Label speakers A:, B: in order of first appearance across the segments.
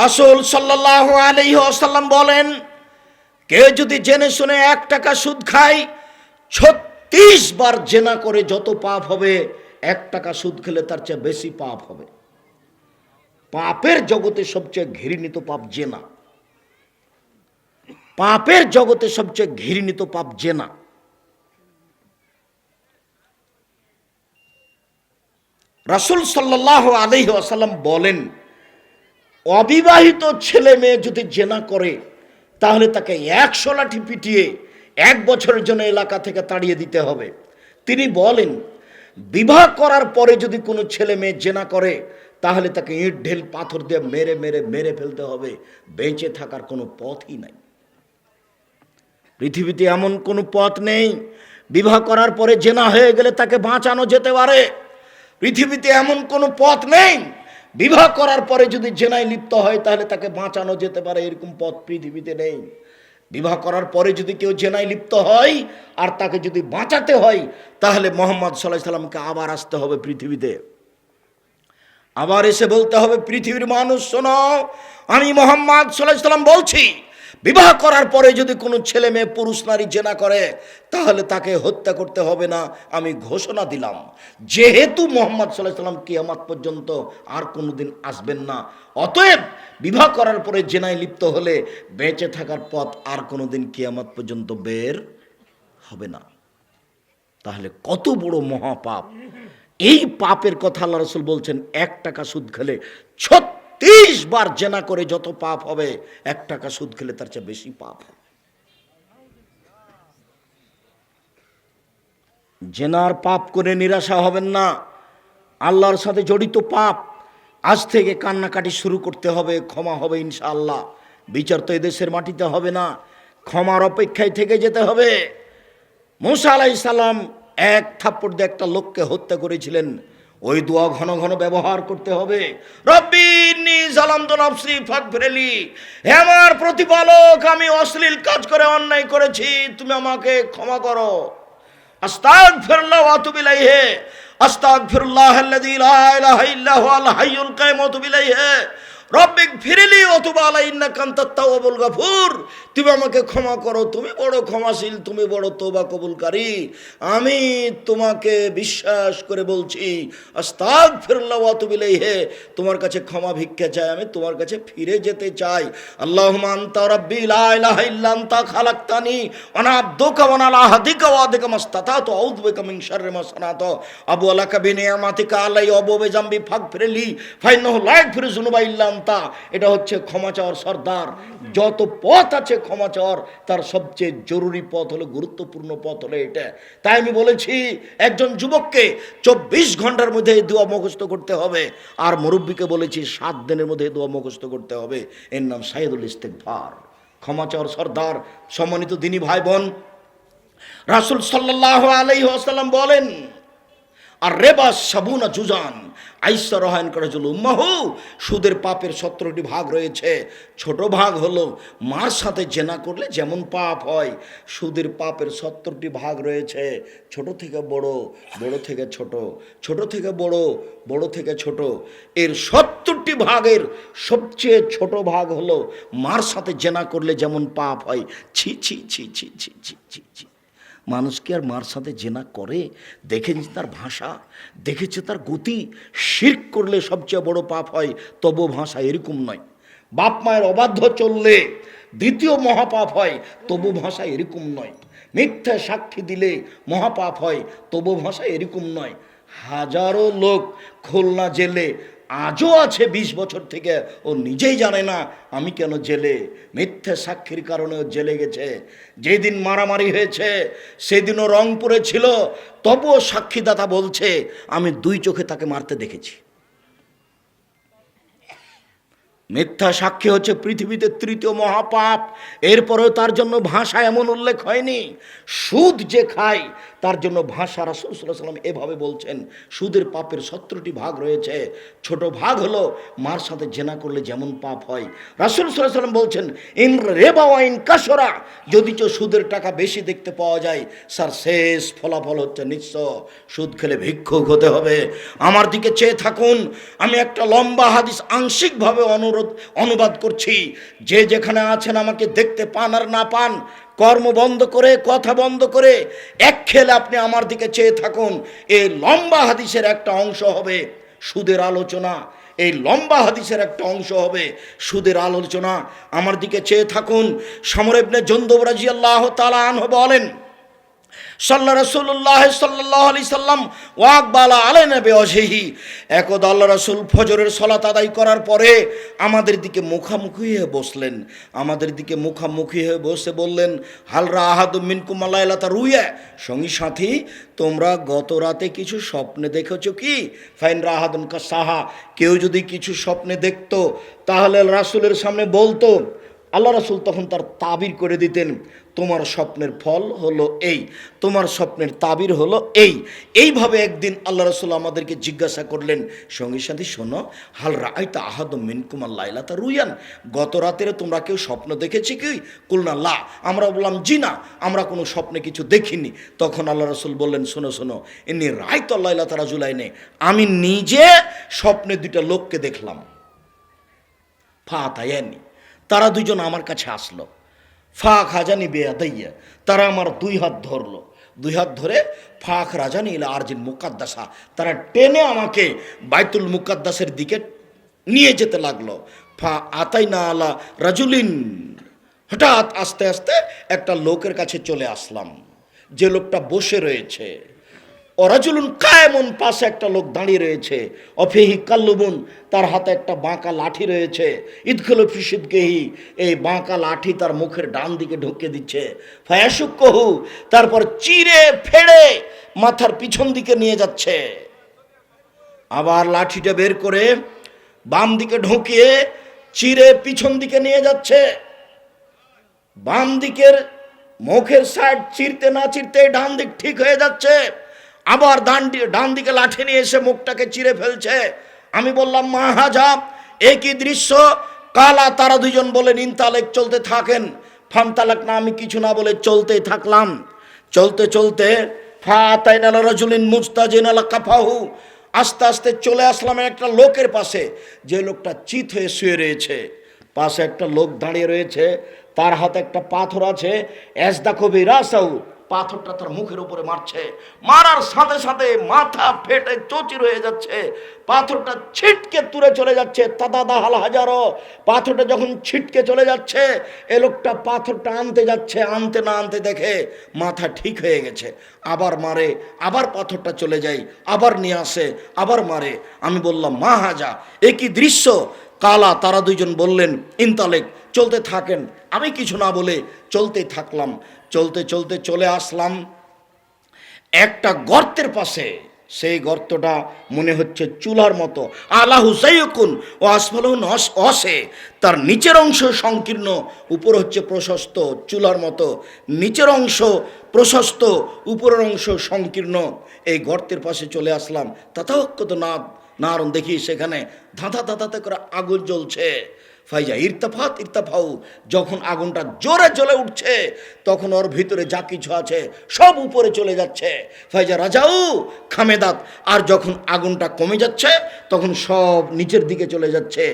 A: রাসুল সাল্লাহ আসাল্লাম বলেন, কেউ যদি জেনে শুনে এক টাকা সুদ খায়, ছত্রিশ বার জেনা করে যত পাপ হবে, এক টাকা সুদ খেলে তার চেয়ে বেশি পাপ হবে। পাপের জগতে সবচেয়ে ঘৃণিত পাপ জেনা। পাপের জগতে সবচেয়ে ঘৃণিত পাপ জেনা। রাসুল সাল্লাহ আলহি আসাল্লাম বলেন অবিবাহিত ছেলে মেয়ে যদি জেনা করে, তাহলে তাকে একশো লাঠি পিটিয়ে এক বছরের জন্য এলাকা থেকে তাড়িয়ে দিতে হবে। তিনি বলেন, বিবাহ করার পরে যদি কোনো ছেলে মেয়ে জেনা করে, তাহলে তাকে ইট ঢেল পাথর দিয়ে মেরে মেরে মেরে ফেলতে হবে। বেঁচে থাকার কোনো পথই নাই। পৃথিবীতে এমন কোনো পথ নেই, বিবাহ করার পরে জেনা হয়ে গেলে তাকে বাঁচানো যেতে পারে। পৃথিবীতে এমন কোনো পথ নেই বিবাহ করার পরে যদি জেনায় লিপ্ত হয়, তাহলে তাকে বাঁচানো যেতে পারে, এরকম পথ পৃথিবীতে নেই। বিবাহ করার পরে যদি কেউ জেনায় লিপ্ত হয় আর তাকে যদি বাঁচাতে হয়, তাহলে মোহাম্মদ সাল্লাহ সাল্লামকে আবার আসতে হবে পৃথিবীতে। আবার এসে বলতে হবে, পৃথিবীর মানুষ, শোনো, আমি মোহাম্মদ সাল্লাহ সাল্লাম বলছি বিবাহ করার পরে যদি কোনো ছেলে মেয়ে, পুরুষ, নারী জেনা করে, তাহলে তাকে হত্যা করতে হবে না। আমি ঘোষণা দিলাম। যেহেতু মোহাম্মদ সাল্লাহ সাল্লাম কিয়ামাত পর্যন্ত আর কোনো দিন আসবেন না, অতএব বিবাহ করার পরে জেনায় লিপ্ত হলে বেঁচে থাকার পথ আর কোনো দিন কিয়ামাত পর্যন্ত বের হবে না। তাহলে কত বড় মহাপাপ। এই পাপের কথা আল্লাহ রসুল বলছেন, এক টাকা সুদ খেলে ছত্রিশ বার জেনা করে যত পাপ হবে, এক টাকা সুদ খেলে তার চেয়ে বেশি পাপ হবে। জেনার পাপ করে নিরাশা হবেন না। আল্লাহর সাথে জড়িত পাপ আজ থেকে কান্নাকাটি শুরু করতে হবে, ক্ষমা হবে ইনশাআল্লাহ। বিচার তো এদেশের মাটিতে হবে না, ক্ষমার অপেক্ষায় থেকে যেতে হবে। মুসা আলাই সালাম এক থাপ্পড় দিয়ে একটা লোককে হত্যা করেছিলেন। ওই দোয়া ঘন ঘন ব্যবহার করতে হবে। ফাঁক ফেরেলি আমার প্রতিপালক, আমি অশ্লীল কাজ করে, অন্যায় করেছি, তুমি আমাকে ক্ষমা করো। আস্তাক ফেরল্লাহ আতুবিলাই হে আস্তাক ফিরুল্লাহ হে রব্বিক ফিরিলি অথবা আলাইন্না কান্তাত্তা অবুল গাফুর। তুমি আমাকে ক্ষমা করো, তুমি বড় ক্ষমাশীল, তুমি বড় তোবা কবুলকারী। আমি তোমাকে বিশ্বাস করে বলছি আস্তাক ফিরল্লাহ তুবিলেই হে তোমার কাছে ক্ষমা ভিক্ষা চাই, আমি তোমার কাছে ফিরে যেতে চাই। আল্লাহ আন্তা রব্বি লাইল্লান্তা খালাক্তানি। অনাব্দোকা অনালা হাদিকা ওয়াদিকা মাস্তাতা তো আউদ্বেকা মিংসারে মাসানাত আবু আলাকা বিনিয়ামাতিকা আলাই অববে জাম্বি ফাঁক ফিরেলি ফাইন লাইক ফিরে জুনুবা ইল্লাম আনতা এটা হচ্ছে ক্ষমা চাওয়ার সর্দার। যত পথ আছে ক্ষমা চাওয়ার, তার সবচেয়ে জরুরি পথ হলো, গুরুত্বপূর্ণ পথ হলো এটা। তাই আমি বলেছি, একজন যুবককে চব্বিশ ঘণ্টার মধ্যে এই দোয়া মুখস্থ করতে হবে। আর মুরব্বীকে বলেছি, সাত দিনের মধ্যে এই দোয়া মুখস্থ করতে হবে। এর নাম সাইদুল ইস্তেকভার ক্ষমা চাওয়ার সর্দার, সম্মানিত দিনী ভাই বোন, রাসুল সাল্লাহ আলাইহি আসাল্লাম বলেন আর রেবা সাবুনা জুজান। আইসা রহায়ন করে চলো উম্মাহু, সুদের পাপের সতেরোটি ভাগ রয়েছে। ছোট ভাগ হলো মার সাথে জেনা করলে যেমন পাপ হয়, সুদের পাপের সত্তরটি ভাগ রয়েছে। ছোট থেকে বড় বড় থেকে ছোট ছোট থেকে বড় বড় থেকে ছোট। এর সত্তরটি ভাগের সবচেয়ে ছোট ভাগ হলো মার সাথে জেনা করলে যেমন পাপ হয়। ছি ছি ছি ছি ছি ছি ছি ছি। মানুষ কি আর মার সাথে জেনা করে, দেখেছি তার ভাষা, দেখেছে তার গতি, শির্ক করলে সবচেয়ে বড় পাপ হয় তবু ভাষা এরকম নয়। বাপ মায়ের অবাধ্য চললে দ্বিতীয় মহাপাপ হয়, তবু ভাষা এরকম নয়। মিথ্যা সাক্ষী দিলে মহাপাপ হয়, তবু ভাষা এরকম নয়। হাজারো লোক খুলনা জেলে আজও আছে ২০ বছর থেকে। ও নিজেই জানে না, আমি কেন জেলে? মিথ্যে সাক্ষীর কারণে ও জেলে গেছে। যেদিন মারামারি হয়েছে, সেদিনও রংপুরে ছিল, তবুও সাক্ষীদাতা বলছে, আমি দুই চোখে তাকে মারতে দেখেছি। মিথ্যা সাক্ষী হচ্ছে পৃথিবীতে তৃতীয় মহাপাপ। এরপরেও তার জন্য ভাষা এমন উল্লেখ হয়নি। সুদ যে খায় তার জন্য ভাষা রাসুল সাল্লাম এভাবে বলছেন, সুদের পাপের সত্তরটি ভাগ রয়েছে, ছোট ভাগ হলো মার সাথে জেনা করলে যেমন পাপ হয়। রাসুল সাল্লাম বলছেন, ইন রেবা ওয়াইন কাসরা যদি চো সুদের টাকা বেশি দেখতে পাওয়া যায়, স্যার শেষ ফলাফল হচ্ছে নিঃস্ব, সুদ খেলে ভিক্ষুক হতে হবে। আমার দিকে চেয়ে থাকুন, আমি একটা লম্বা হাদিস আংশিকভাবে অনুরোধ, অনুবাদ করছি, যে যেখানে আছেন আমাকে দেখতে পান আর না পান কর্ম বন্ধ করে, কথা বন্ধ করে এক খেলে আপনি আমার দিকে চেয়ে থাকুন। এই লম্বা হাদিসের একটা অংশ হবে সুদের আলোচনা। এই লম্বা হাদিসের একটা অংশ হবে সুদের আলোচনা। আমার দিকে চেয়ে থাকুন। সমরেবনে জন্দবরাজি আল্লাহ তালা আনহ বলেন সাল্লা রসুল্লাহ সাল্লাহ আলি সাল্লাম ওয়াকবালা আলে নেবে অজেহি একদ আল্লাহ রসুল ফজরের সলাত আদায় করার পরে আমাদের দিকে মুখামুখি হয়ে বসলেন। আমাদের দিকে মুখামুখি হয়ে বসে বললেন হালরা আহাদ মিনকুমাল্লাহ রুইয়া? সঙ্গী সাথী, তোমরা গত রাতে কিছু স্বপ্নে দেখেছ কি? ফাইন রাহাদুন কা সাহা কেউ যদি কিছু স্বপ্নে দেখতো, তাহলে রাসুলের সামনে বলতো, আল্লাহ রাসুল তখন তার তাবির করে দিতেন। তোমার স্বপ্নের ফল হলো এই, তোমার স্বপ্নের তাবির হলো এই। এইভাবে একদিন আল্লাহ রসুল আমাদেরকে জিজ্ঞাসা করলেন, সঙ্গে সাথে, শোনো, হাল রায়তা আহাদ মিনকুমার লাইলা তা রুইয়ান? গত রাতের তোমরা কেউ স্বপ্ন দেখেছি কি? কুলনা, লা। আমরা বললাম, জি না, আমরা কোনো স্বপ্নে কিছু দেখিনি। তখন আল্লাহ রসুল বললেন, শোনো শোনো এমনি রায়ত আল্লাহ তারা জুলাইনে আমি নিজে স্বপ্নে দুইটা লোককে দেখলাম। ফা তাইয়ানি তারা দুজন আমার কাছে আসলো। ফাঁক হাজানি বেয়াদাইয়া তারা আমার দুই হাত ধরলো। দুই হাত ধরে ফাঁক রাজানি ইলা আরজিন মুকাদ্দাসা। তারা টেনে আমাকে বাইতুল মুকাদ্দাসের দিকে নিয়ে যেতে লাগল। ফা আতাই না আলা রাজুলিন। হঠাৎ আস্তে আস্তে একটা লোকের কাছে চলে আসলাম। যে লোকটা বসে রয়েছে। অরাজুলুন কায়মন, পাশে একটা লোক দাঁড়িয়ে রয়েছে। অফেহি কাল্লুবুন, তার হাতে একটা বাঁকা লাঠি রয়েছে। ঈদখল ফিসিদকেহি এই বাঁকা লাঠি তার মুখের ডান দিকে ঢুকে দিচ্ছে। ফায়াসুক কহু তারপর চিরে ফেড়ে মাথার পিছন দিকে নিয়ে যাচ্ছে। আবার লাঠিটা বের করে বাম দিকে ঢুকিয়ে চিরে পিছন দিকে নিয়ে যাচ্ছে। বাম দিকের মুখের সাইড চিরতে না চিরতে ডান দিক ঠিক হয়ে যাচ্ছে। আবার ডান ডান দিকে লাঠি নিয়ে এসে মুখটাকে চিরে ফেলছে। আমি বললাম, মা হাজা একই দৃশ্য? কালা তারা দুজন বলেন ইনতালেক চলতে থাকেন। ফাম তালাক না, আমি কিছু না বলে চলতেই থাকলাম। চলতে চলতে আস্তে আস্তে চলে আসলাম একটা লোকের পাশে। যে লোকটা চিত হয়ে শুয়ে রয়েছে। পাশে একটা লোক দাঁড়িয়ে রয়েছে। তার হাতে একটা পাথর আছে। এসদা কবি রাসাউ পাথরটা তার মুখের উপরে মারছে। মারার সাথে সাথে মাথা ফেটে চচির হয়ে যাচ্ছে। পাথরটা ছিটকে তুলে চলে যাচ্ছে। তাদা দাহাল হাজারো। পাথরটা যখন ছিটকে চলে যাচ্ছে, এ লোকটা পাথরটা আনতে যাচ্ছে। আনতে না আনতে দেখে মাথা ঠিক হয়ে গেছে। আবার মারে, আবার পাথরটা চলে যায়, আবার নিয়ে আসে, আবার মারে। আমি বললাম, মা হাজা, এ কি দৃশ্য? কালা, তারা দুইজন বললেন, ইনতালেক, চলতে থাকেন। আমি কিছু না বলে চলতেই থাকলাম। চলতে চলতে চলে আসলাম। একটা গর্তের পাশে। সেই গর্তটা মনে হচ্ছে চুলার মতো। আলা হুসাইকুন ও আসফালুন অসে। তার নিচের অংশ সংকীর্ণ, উপর হচ্ছে প্রশস্ত চুলার মতো। নিচের অংশ প্রশস্ত, উপরের অংশ সংকীর্ণ। এই গর্তের পাশে চলে আসলাম। তথাক্ষত না নারণ দেখি সেখানে ধাঁধা ধাঁধাতে করে আগুন জ্বলছে। ফাইজা ইরতাফাত, ইরতাফাউ, যখন আগুনটা জোরে জ্বলে উঠছে, তখন ওর ভিতরে যা কিছু আছে সব উপরে চলে যাচ্ছে। ফাইজা রাজাউ, খামেদাত, আর যখন আগুনটা কমে যাচ্ছে, তখন সব নিচের দিকে চলে যাচ্ছে।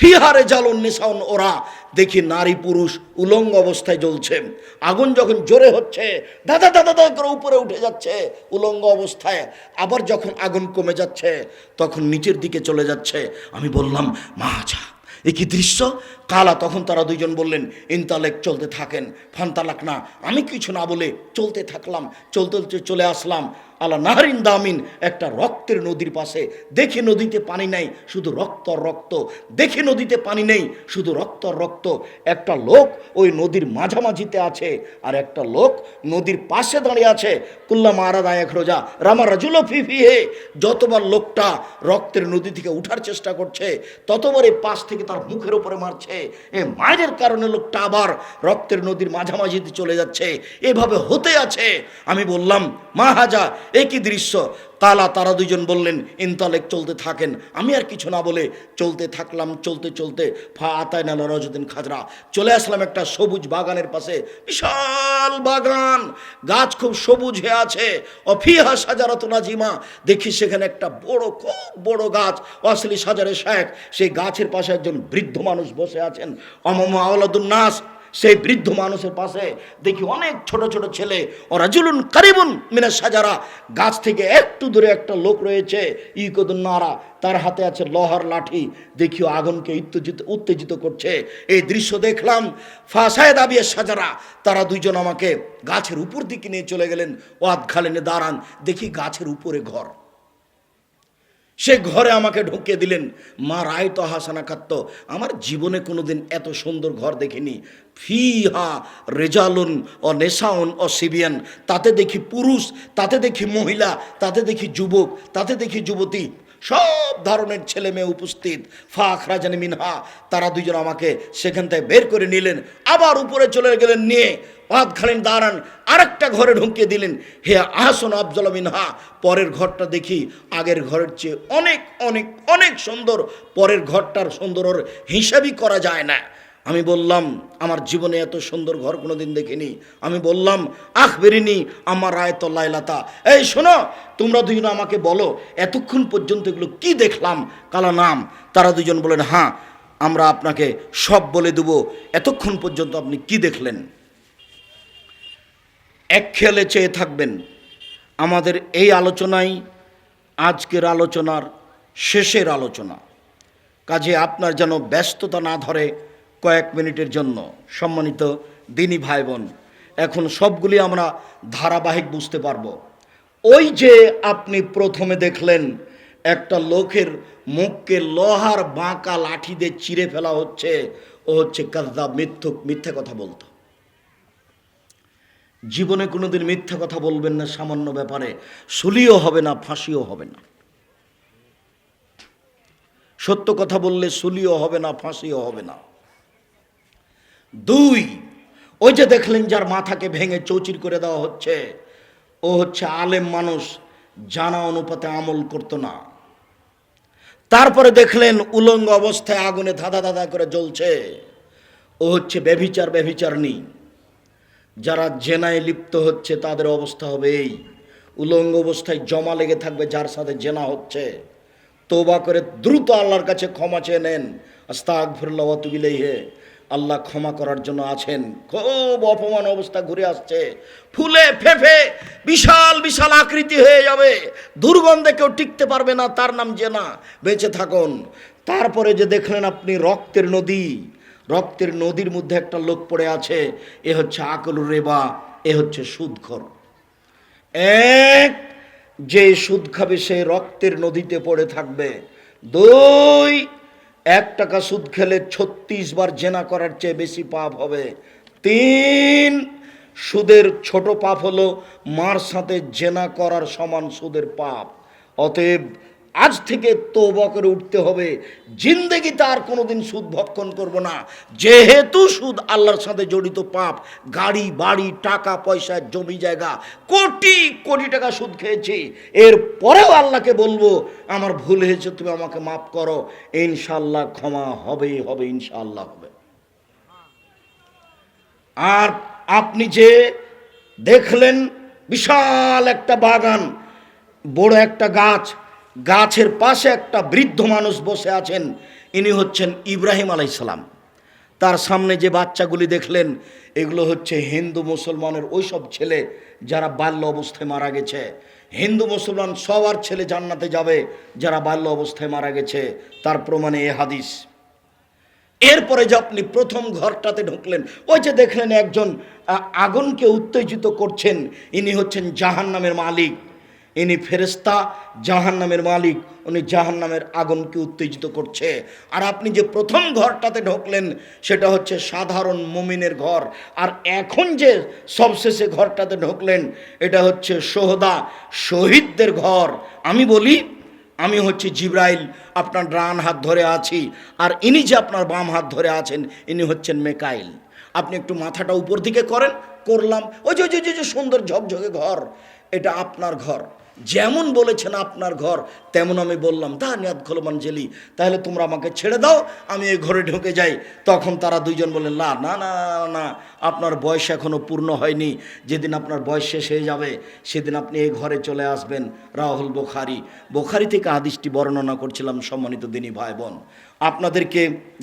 A: ফিহারে জ্বালন নেশাউন ওরা দেখি নারী পুরুষ উলঙ্গ অবস্থায় জ্বলছে। আগুন যখন জোরে হচ্ছে দাদা দাদা দাদা করে উপরে উঠে যাচ্ছে উলঙ্গ অবস্থায়। আবার যখন আগুন কমে যাচ্ছে, তখন নিচের দিকে চলে যাচ্ছে। আমি বললাম, মা আচ্ছা এ কি দৃশ্য? কালা, তখন তারা দুইজন বললেন, ইনতালেক, চলতে থাকেন। ফান্তালাক না আমি কিছু না বলে চলতে থাকলাম, চলতে চলে আসলাম। আলা নাহারিন দামিন, একটা রক্তের নদীর পাশে। দেখি নদীতে পানি নাই, শুধু রক্ত রক্ত। দেখি নদীতে পানি নেই, শুধু রক্ত রক্ত। একটা লোক ওই নদীর মাঝামাঝিতে আছে, আর একটা লোক নদীর পাশে দাঁড়িয়ে আছে। কুল্লা মারা দায়ক রোজা, রামা রাজুলো ফিফি হে। যতবার লোকটা রক্তের নদী থেকে উঠার চেষ্টা করছে ততবার এই পাশ থেকে তার মুখের উপরে মারছে। এ মায়ের কারণে লোকটা আবার রক্তের নদীর মাঝামাঝিতে চলে যাচ্ছে। এভাবে হতে আছে। আমি বললাম, মা হাজা একই দৃশ্য। তালা তারা দুজন বললেন, ইনতালেক চলতে থাকেন। আমি আর কিছু না বলে চলতে থাকলাম, চলতে চলতে ফা আতায় নাল রজদিন খাজরা চলে আসলাম একটা সবুজ বাগানের পাশে। বিশাল বাগান, গাছ খুব সবুজ হয়ে আছে। অফিহা সাজারত নাজিমা, দেখি সেখানে একটা বড়, খুব বড় গাছ। অসলি সাজারে শেখ, সেই গাছের পাশে একজন বৃদ্ধ মানুষ বসে আছেন। অমম আওলাদুন নাস সেই বৃদ্ধ মানুষের পাশে দেখি অনেক ছোট ছোট ছেলে। ওরা জুলুন কারিবুন মিনা সাজারা গাছ থেকে একটু দূরে একটা লোক রয়েছে, ইকদুন নারা। তার হাতে আছে লোহার লাঠি। দেখিও আগুনকে উত্তেজিত উত্তেজিত করছে। এই দৃশ্য দেখলাম ফাঁসায় দাবিয়ে সাজারা তারা দুইজন আমাকে গাছের উপর দিকে নিয়ে চলে গেলেন। ওয়াদ খালেনে দাঁড়ান। দেখি গাছের উপরে ঘর। সে ঘরে আমাকে ঢুকিয়ে দিলেন। মা রায় তো হাসানা খাত্ত আমার জীবনে কোনোদিন এত সুন্দর ঘর দেখিনি। ফি হা রেজালুন ও নেশাউন ও সিবিয়ান, তাতে দেখি পুরুষ, তাতে দেখি মহিলা, তাতে দেখি যুবক, তাতে দেখি যুবতী। সব ধরনের ছেলে মেয়ে উপস্থিত। ফাখ রাজান মিনহা, তারা দুজন আমাকে সেখান থেকে বের করে নিলেন, আবার উপরে চলে গেলেন নিয়ে পাত খালেন দাঁড়ান, আরেকটা ঘরে ঢুকিয়ে দিলেন। হে আহসন আফজল মিনহা, পরের ঘরটা দেখি, আগের ঘরের চেয়ে অনেক অনেক অনেক সুন্দর। পরের ঘরটার সুন্দর হিসাবই করা যায় না। আমি বললাম, আমার জীবনে এত সুন্দর ঘর কোনোদিন দেখিনি। আমি বললাম আখ বেরিনি আমার রায়ত লাইলাতা। এই শোনো, তোমরা দুজন আমাকে বলো, এতক্ষণ পর্যন্ত এগুলো কি দেখলাম? কালা নাম, তারা দুজন বলেন হ্যাঁ আমরা আপনাকে সব বলে দেবো, এতক্ষণ পর্যন্ত আপনি কি দেখলেন? এক খেয়ালে চেয়ে থাকবেন, আমাদের এই আলোচনাই আজকের আলোচনার শেষের আলোচনা। কাজে আপনার যেন ব্যস্ততা না ধরে কয়েক মিনিটের জন্য। সম্মানিত দিনী ভাই বোন এখন সবগুলি আমরা ধারাবাহিক বুঝতে পারব। ওই যে আপনি প্রথমে দেখলেন, একটা লোকের মুখকে লোহার বাঁকা লাঠি দিয়ে চিরে ফেলা হচ্ছে, ও হচ্ছে কাজদা মিথ্যুক, মিথ্যে কথা বলতো। জীবনে কোনোদিন মিথ্যা কথা বলবেন না সামান্য ব্যাপারে। সুলিও হবে না, ফাঁসিও হবে না। সত্য কথা বললে সুলিও হবে না, ফাঁসিও হবে না। দুই, ওই যে দেখলেন যার মাথাকে ভেঙে চৌচির করে দেওয়া হচ্ছে, ও হচ্ছে আলেম মানুষ, জানা অনুপাতে আমল করতো না। তারপরে দেখলেন উলঙ্গ অবস্থায় আগুনে ধাঁধা ধাঁধা করে জ্বলছে। ও হচ্ছে ব্যভিচার ব্যভিচারণী। যারা জেনায় লিপ্ত হচ্ছে, তাদের অবস্থা হবে এই। উলঙ্গ অবস্থায় জমা লেগে থাকবে, যার সাথে জেনা হচ্ছে। তোবা করে দ্রুত আল্লাহর কাছে ক্ষমা চেয়ে নেন। আস্তাক ফিরল্লাহ তুবিলেই হে আল্লাহ ক্ষমা করার জন্য আছেন। খুব অপমান অবস্থা ঘুরে আসছে। ফুলে ফেফে বিশাল বিশাল আকৃতি হয়ে যাবে। দুর্গন্ধে কেউ টিকতে পারবে না, তার নাম জেনা। বেঁচে থাকুন। তারপরে যে দেখলেন আপনি রক্তের নদী। রক্তের নদীর মধ্যে একটা লোক পড়ে আছে। এ হচ্ছে আকলুর রেবা, এ হচ্ছে সুদখর। এক, যে সুদ খাবে সে রক্তের নদীতে পড়ে থাকবে। দুই এক টাকা সুদ খেলে ছত্রিশ বার জেনা করার চেয়ে বেশি পাপ হবে। তিন, সুদের ছোট পাপ হলো মার সাথে জেনা করার সমান সুদের পাপ। অতএব আজ থেকে তোবা করে উঠতে হবে। জিন্দেগিতে আর কোনোদিন সুদ ভক্ষণ করব না। যেহেতু সুদ আল্লাহর সাথে জড়িত পাপ, গাড়ি, বাড়ি, টাকা, পয়সা, জমি, জায়গা, কোটি কোটি টাকা সুদ খেয়েছি। এর পরেও আল্লাহকে বলব, আমার ভুল হয়েছে, তুমি আমাকে মাফ করো। ইনশাল্লাহ ক্ষমা হবেই হবে ইনশাল্লাহ হবে। আর আপনি যে দেখলেন, বিশাল একটা বাগান, বড় একটা গাছ গাছের পাশে একটা বৃদ্ধ মানুষ বসে আছেন, ইনি হচ্ছেন ইব্রাহিম আলাইসালাম তার সামনে যে বাচ্চাগুলি দেখলেন, এগুলো হচ্ছে হিন্দু মুসলমানের ওইসব ছেলে যারা বাল্য অবস্থায় মারা গেছে। হিন্দু মুসলমান সবার ছেলে জান্নাতে যাবে যারা বাল্য অবস্থায় মারা গেছে, তার প্রমাণে এ হাদিস। এরপরে যে আপনি প্রথম ঘরটাতে ঢুকলেন, ওই যে দেখলেন একজন আগুনকে উত্তেজিত করছেন, ইনি হচ্ছেন জাহান নামের মালিক। ইনি ফেরেস্তা জাহান্নামের মালিক। উনি জাহান্নামের আগুনকে উত্তেজিত করছে। আর আপনি যে প্রথম ঘরটাতে ঢুকলেন, সেটা হচ্ছে সাধারণ মুমিনের ঘর। আর এখন যে সবশেষে ঘরটাতে ঢুকলেন, এটা হচ্ছে সোহদা শহীদদের ঘর। আমি বলি, আমি হচ্ছে জিব্রাইল, আপনার ডান হাত ধরে আছি। আর ইনি যে আপনার বাম হাত ধরে আছেন, ইনি হচ্ছেন মেকাইল। আপনি একটু মাথাটা উপর দিকে করেন, করলাম। ওই যে- ওই যে, সুন্দর ঝকঝকে ঘর, এটা আপনার ঘর। যেমন বলেছেন আপনার ঘর তেমন আমি বললাম তা নিয়াদ খোলমান জেলি তাহলে তোমরা আমাকে ছেড়ে দাও আমি এই ঘরে ঢুকে যাই। তখন তারা দুইজন বললেন না না না না, আপনার বয়স এখনও পূর্ণ হয়নি যেদিন আপনার বয়স শেষ হয়ে যাবে সেদিন আপনি এই ঘরে চলে আসবেন। রাহুল বোখারি বোখারি থেকে আদিশটি বর্ণনা করছিলাম সম্মানিত দিনী ভাই বোন। আপনাদেরকে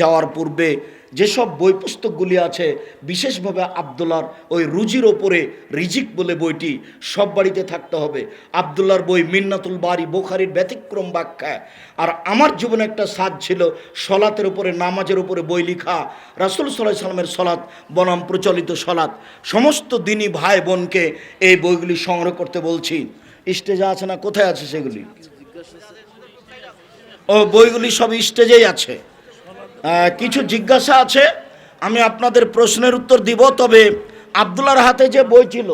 A: যাওয়ার পূর্বে যেসব বই পুস্তকগুলি আছে, বিশেষভাবে আবদুল্লার ওই রুজির ওপরে রিজিক বলে বইটি সব বাড়িতে থাকতে হবে। আবদুল্লার বই মিন্নাতুল বাড়ি বোখারির ব্যতিক্রম ব্যাখ্যা। আর আমার জীবনে একটা সাজ ছিল, সলাতের উপরে, নামাজের উপরে বই লিখা। রাসুল সাল্লাহ সাল্লামের সলাৎ বনাম প্রচলিত সলাৎ। সমস্ত দিনই ভাই বোনকে এই বইগুলি সংগ্রহ করতে বলছি। স্টেজে আছে না কোথায় আছে সেগুলি? ও, বইগুলি সব স্টেজেই আছে। কিছু জিজ্ঞাসা আছে? আমি আপনাদের প্রশ্নের উত্তর দিব তবে আবদুল্লার হাতে যে বই ছিল